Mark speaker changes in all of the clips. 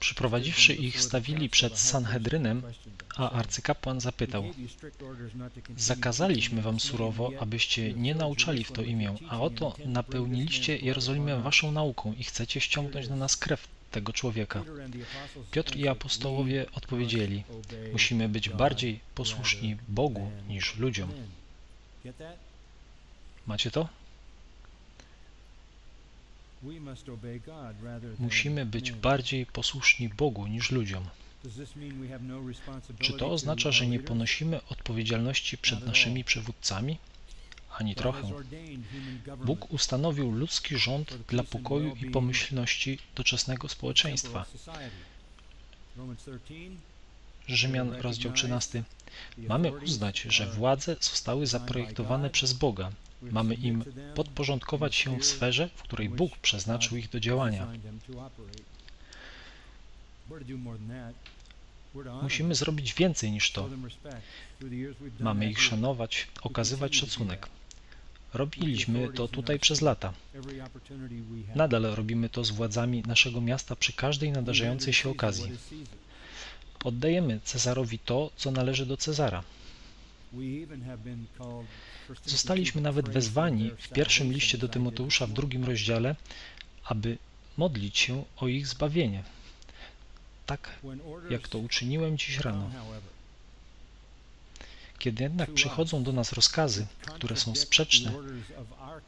Speaker 1: Przyprowadziwszy ich, stawili przed Sanhedrynem, a arcykapłan zapytał: Zakazaliśmy wam surowo, abyście nie nauczali w to imię, a oto napełniliście Jerozolimę waszą nauką i chcecie ściągnąć na nas krew tego człowieka. Piotr i apostołowie odpowiedzieli: Musimy być bardziej posłuszni Bogu niż ludziom. Macie to? Musimy być bardziej posłuszni Bogu niż ludziom. Czy to oznacza, że nie ponosimy odpowiedzialności przed naszymi przywódcami? Ani trochę. Bóg ustanowił ludzki rząd dla pokoju i pomyślności doczesnego społeczeństwa. Rzymian, rozdział 13. Mamy uznać, że władze zostały zaprojektowane przez Boga. Mamy im podporządkować się w sferze, w której Bóg przeznaczył ich do działania. Musimy zrobić więcej niż to. Mamy ich szanować, okazywać szacunek. Robiliśmy to tutaj przez lata. Nadal robimy to z władzami naszego miasta przy każdej nadarzającej się okazji. Oddajemy Cezarowi to, co należy do Cezara. Zostaliśmy nawet wezwani w pierwszym liście do Tymoteusza w drugim rozdziale, aby modlić się o ich zbawienie. Tak jak to uczyniłem dziś rano. Kiedy jednak przychodzą do nas rozkazy, które są sprzeczne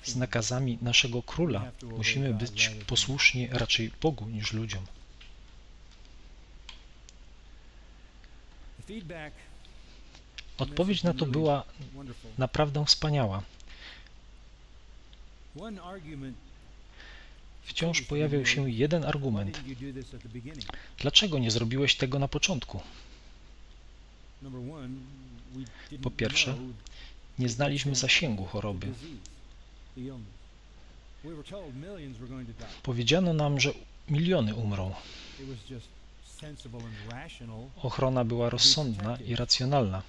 Speaker 1: z nakazami naszego króla, musimy być posłuszni raczej Bogu niż ludziom. Odpowiedź na to była naprawdę wspaniała. Wciąż pojawiał się jeden argument. Dlaczego nie zrobiłeś tego na początku? Po pierwsze, nie znaliśmy zasięgu choroby. Powiedziano nam, że miliony umrą. Ochrona była rozsądna i racjonalna.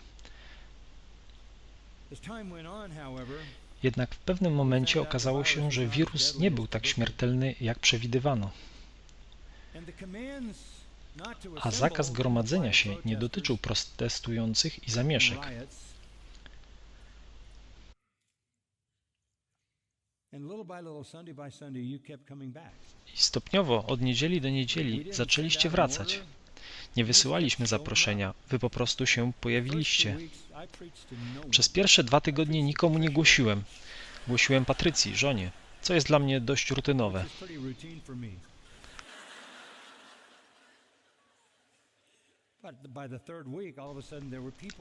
Speaker 1: Jednak w pewnym momencie okazało się, że wirus nie był tak śmiertelny, jak przewidywano. A zakaz gromadzenia się nie dotyczył protestujących i zamieszek. I stopniowo, od niedzieli do niedzieli, zaczęliście wracać. Nie wysyłaliśmy zaproszenia, wy po prostu się pojawiliście. Przez pierwsze dwa tygodnie nikomu nie głosiłem. Głosiłem Patrycji, żonie, co jest dla mnie dość rutynowe.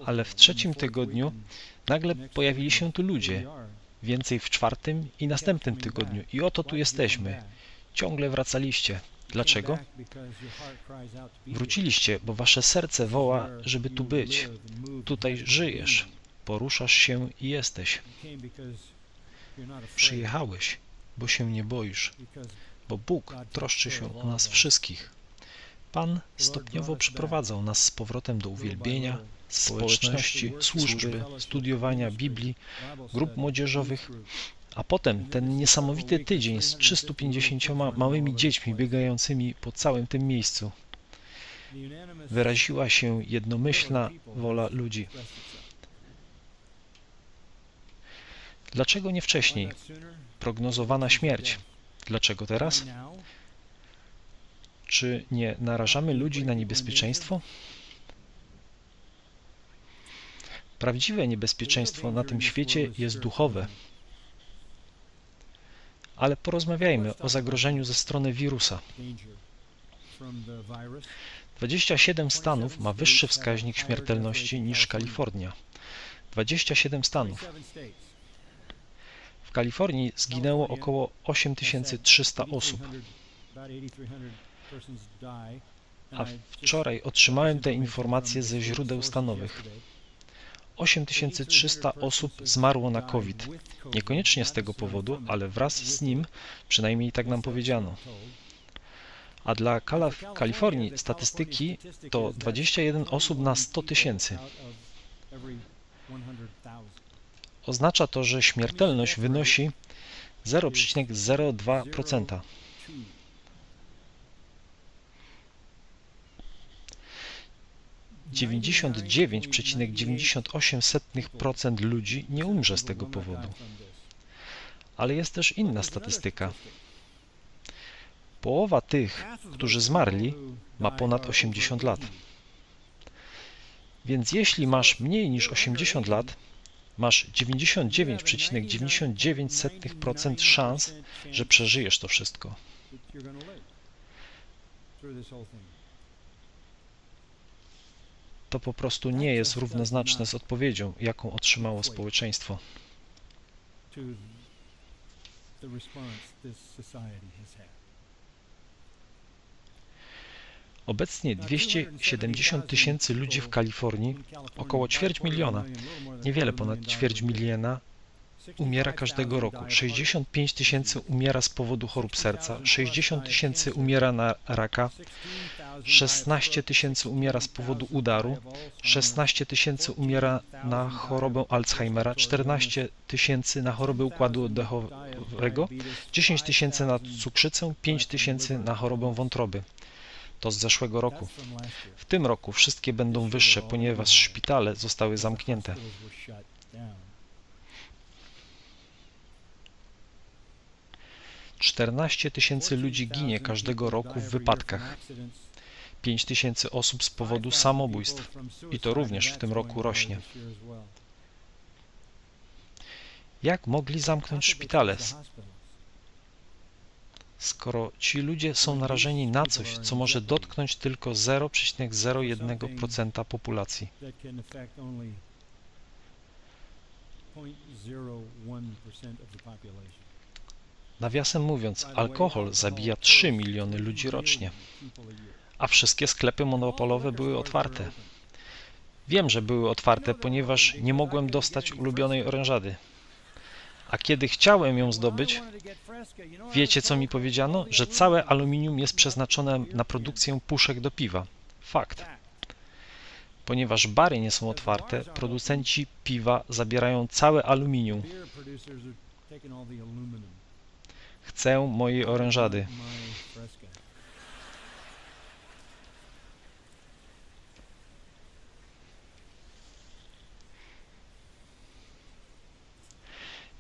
Speaker 1: Ale w trzecim tygodniu nagle pojawili się tu ludzie. Więcej w czwartym i następnym tygodniu. I oto tu jesteśmy. Ciągle wracaliście. Dlaczego? Wróciliście, bo wasze serce woła, żeby tu być. Tutaj żyjesz, poruszasz się i jesteś. Przyjechałeś, bo się nie boisz, bo Bóg troszczy się o nas wszystkich. Pan stopniowo przyprowadzał nas z powrotem do uwielbienia, społeczności, służby, studiowania Biblii, grup młodzieżowych, a potem ten niesamowity tydzień z 350 małymi dziećmi biegającymi po całym tym miejscu. Wyraziła się jednomyślna wola ludzi. Dlaczego nie wcześniej? Prognozowana śmierć. Dlaczego teraz? Czy nie narażamy ludzi na niebezpieczeństwo? Prawdziwe niebezpieczeństwo na tym świecie jest duchowe. Ale porozmawiajmy o zagrożeniu ze strony wirusa. 27 stanów ma wyższy wskaźnik śmiertelności niż Kalifornia. 27 stanów. W Kalifornii zginęło około 8300 osób. A wczoraj otrzymałem te informacje ze źródeł stanowych. 8300 osób zmarło na COVID. Niekoniecznie z tego powodu, ale wraz z nim, przynajmniej tak nam powiedziano. A dla Kalaf Kalifornii statystyki to 21 osób na 100 tysięcy. Oznacza to, że śmiertelność wynosi 0,02%. 99,98% ludzi nie umrze z tego powodu. Ale jest też inna statystyka. Połowa tych, którzy zmarli, ma ponad 80 lat. Więc jeśli masz mniej niż 80 lat, masz 99,99% szans, że przeżyjesz to wszystko. To po prostu nie jest równoznaczne z odpowiedzią, jaką otrzymało społeczeństwo. Obecnie 270 tysięcy ludzi w Kalifornii, około ćwierć miliona, niewiele ponad ćwierć miliona, umiera każdego roku. 65 tysięcy umiera z powodu chorób serca, 60 tysięcy umiera na raka, 16 tysięcy umiera z powodu udaru, 16 tysięcy umiera na chorobę Alzheimera, 14 tysięcy na chorobę układu oddechowego, 10 tysięcy na cukrzycę, 5 tysięcy na chorobę wątroby. To z zeszłego roku. W tym roku wszystkie będą wyższe, ponieważ szpitale zostały zamknięte. Czternaście tysięcy ludzi ginie każdego roku w wypadkach. 5 tysięcy osób z powodu samobójstw i to również w tym roku rośnie. Jak mogli zamknąć szpitale? skoro ci ludzie są narażeni na coś, co może dotknąć tylko 0,01% populacji. Nawiasem mówiąc, alkohol zabija 3 miliony ludzi rocznie, a wszystkie sklepy monopolowe były otwarte. Wiem, że były otwarte, ponieważ nie mogłem dostać ulubionej orężady. A kiedy chciałem ją zdobyć, wiecie co mi powiedziano? Że całe aluminium jest przeznaczone na produkcję puszek do piwa. Fakt. Ponieważ bary nie są otwarte, producenci piwa zabierają całe aluminium. Chcę mojej orężady.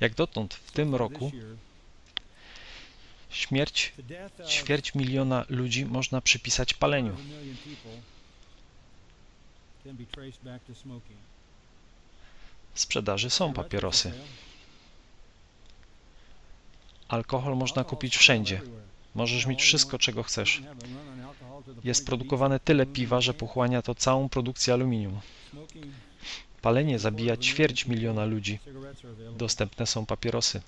Speaker 1: Jak dotąd w tym roku śmierć ćwierć miliona ludzi można przypisać paleniu. W sprzedaży są papierosy. Alkohol można kupić wszędzie. Możesz mieć wszystko, czego chcesz. Jest produkowane tyle piwa, że pochłania to całą produkcję aluminium. Palenie zabija ćwierć miliona ludzi. Dostępne są papierosy.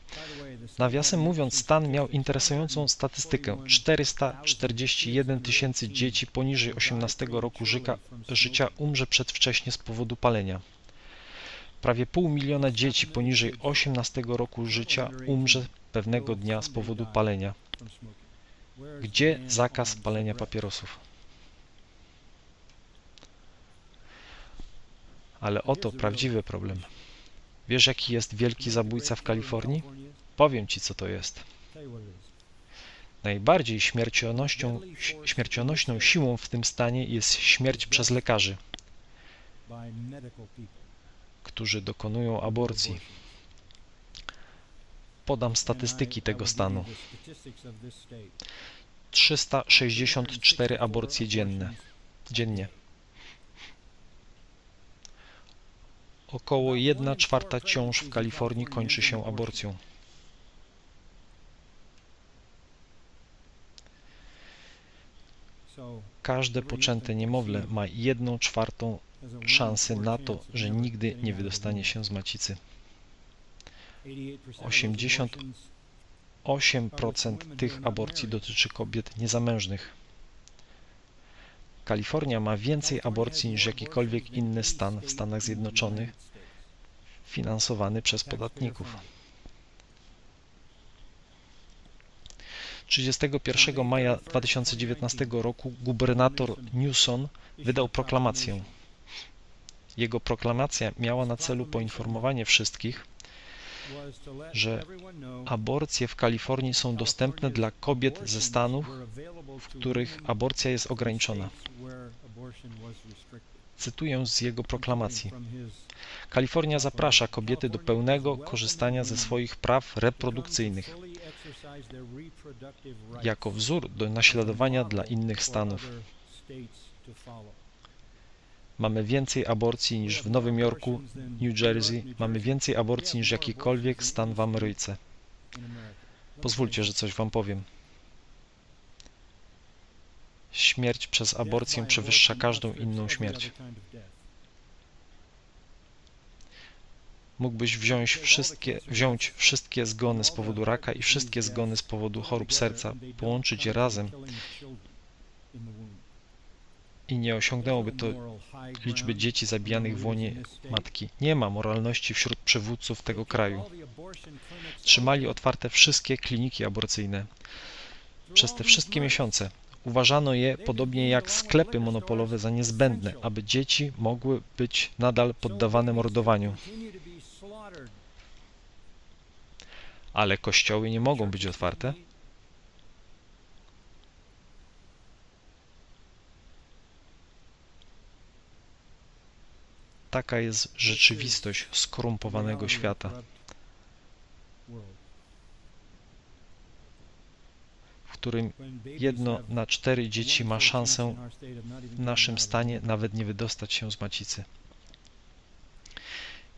Speaker 1: Nawiasem mówiąc, stan miał interesującą statystykę. 441 tysięcy dzieci poniżej 18 roku życia, umrze przedwcześnie z powodu palenia. Prawie pół miliona dzieci poniżej 18 roku życia umrze pewnego dnia z powodu palenia. Gdzie zakaz palenia papierosów? Ale oto prawdziwy problem. Wiesz, jaki jest wielki zabójca w Kalifornii? Powiem ci, co to jest. Najbardziej śmiercionością, śmiercionośną siłą w tym stanie jest śmierć przez lekarzy, którzy dokonują aborcji. Podam statystyki tego stanu. 364 aborcje dzienne, dziennie. Około 1 czwarta ciąż w Kalifornii kończy się aborcją. Każde poczęte niemowlę ma jedną czwartą szansy na to, że nigdy nie wydostanie się z macicy. 88% tych aborcji dotyczy kobiet niezamężnych. Kalifornia ma więcej aborcji niż jakikolwiek inny stan w Stanach Zjednoczonych, finansowany przez podatników. 31 maja 2019 roku gubernator Newsom wydał proklamację. Jego proklamacja miała na celu poinformowanie wszystkich, że aborcje w Kalifornii są dostępne dla kobiet ze stanów, w których aborcja jest ograniczona. Cytuję z jego proklamacji. Kalifornia zaprasza kobiety do pełnego korzystania ze swoich praw reprodukcyjnych jako wzór do naśladowania dla innych stanów. Mamy więcej aborcji niż w Nowym Jorku, New Jersey, mamy więcej aborcji niż jakikolwiek stan w Ameryce. Pozwólcie, że coś wam powiem. Śmierć przez aborcję przewyższa każdą inną śmierć. Mógłbyś wziąć wszystkie, wziąć wszystkie zgony z powodu raka i wszystkie zgony z powodu chorób serca, połączyć je razem i nie osiągnęłoby to liczby dzieci zabijanych w łonie matki. Nie ma moralności wśród przywódców tego kraju. Trzymali otwarte wszystkie kliniki aborcyjne. Przez te wszystkie miesiące uważano je, podobnie jak sklepy monopolowe, za niezbędne, aby dzieci mogły być nadal poddawane mordowaniu. Ale kościoły nie mogą być otwarte. Taka jest rzeczywistość skorumpowanego świata, w którym jedno na cztery dzieci ma szansę w naszym stanie nawet nie wydostać się z macicy.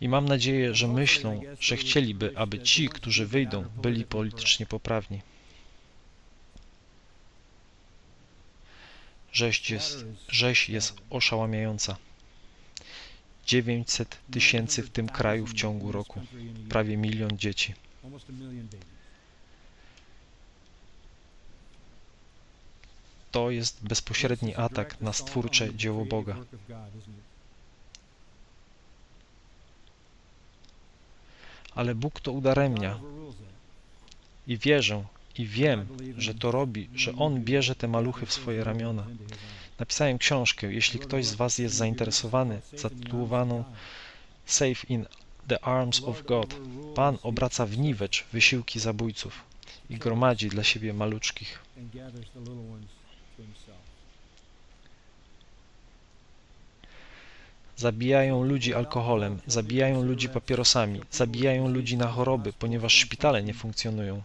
Speaker 1: I mam nadzieję, że myślą, że chcieliby, aby ci, którzy wyjdą, byli politycznie poprawni. Rzeź jest, rzeź jest oszałamiająca. 900 tysięcy w tym kraju w ciągu roku. Prawie milion dzieci. To jest bezpośredni atak na stwórcze dzieło Boga. Ale Bóg to udaremnia i wierzę i wiem, że to robi, że On bierze te maluchy w swoje ramiona. Napisałem książkę, jeśli ktoś z Was jest zainteresowany, zatytułowaną Safe in the Arms of God. Pan obraca w niwecz wysiłki zabójców i gromadzi dla siebie maluczkich. Zabijają ludzi alkoholem, zabijają ludzi papierosami, zabijają ludzi na choroby, ponieważ szpitale nie funkcjonują.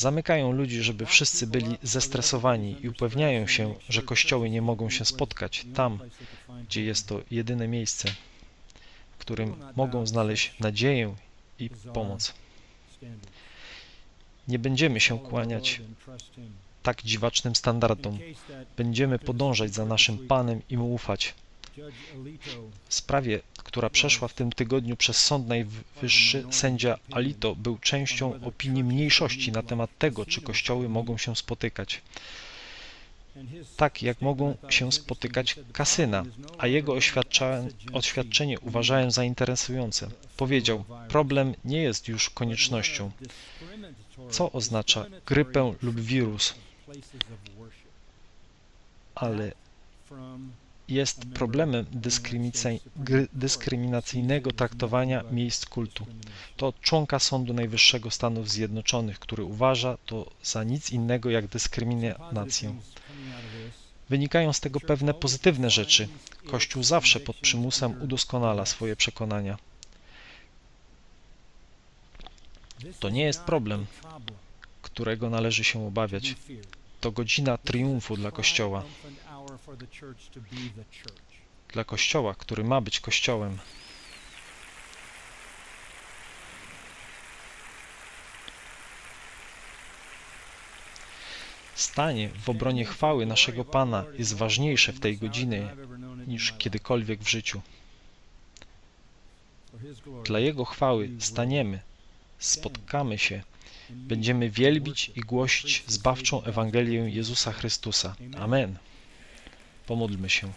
Speaker 1: Zamykają ludzi, żeby wszyscy byli zestresowani i upewniają się, że kościoły nie mogą się spotkać tam, gdzie jest to jedyne miejsce, w którym mogą znaleźć nadzieję i pomoc. Nie będziemy się kłaniać tak dziwacznym standardom. Będziemy podążać za naszym Panem i Mu ufać. W sprawie, która przeszła w tym tygodniu przez Sąd Najwyższy, sędzia Alito był częścią opinii mniejszości na temat tego, czy kościoły mogą się spotykać. Tak jak mogą się spotykać kasyna, a jego oświadczenie uważałem za interesujące. Powiedział, problem nie jest już koniecznością. Co oznacza grypę lub wirus? Ale jest problemem dyskryminacyjnego traktowania miejsc kultu. To członka Sądu Najwyższego Stanów Zjednoczonych, który uważa to za nic innego jak dyskryminację. Wynikają z tego pewne pozytywne rzeczy. Kościół zawsze pod przymusem udoskonala swoje przekonania. To nie jest problem, którego należy się obawiać. To godzina triumfu dla Kościoła dla Kościoła, który ma być Kościołem. Stanie w obronie chwały naszego Pana jest ważniejsze w tej godzinie niż kiedykolwiek w życiu. Dla Jego chwały staniemy, spotkamy się, będziemy wielbić i głosić zbawczą Ewangelię Jezusa Chrystusa. Amen. Pomódlmy się.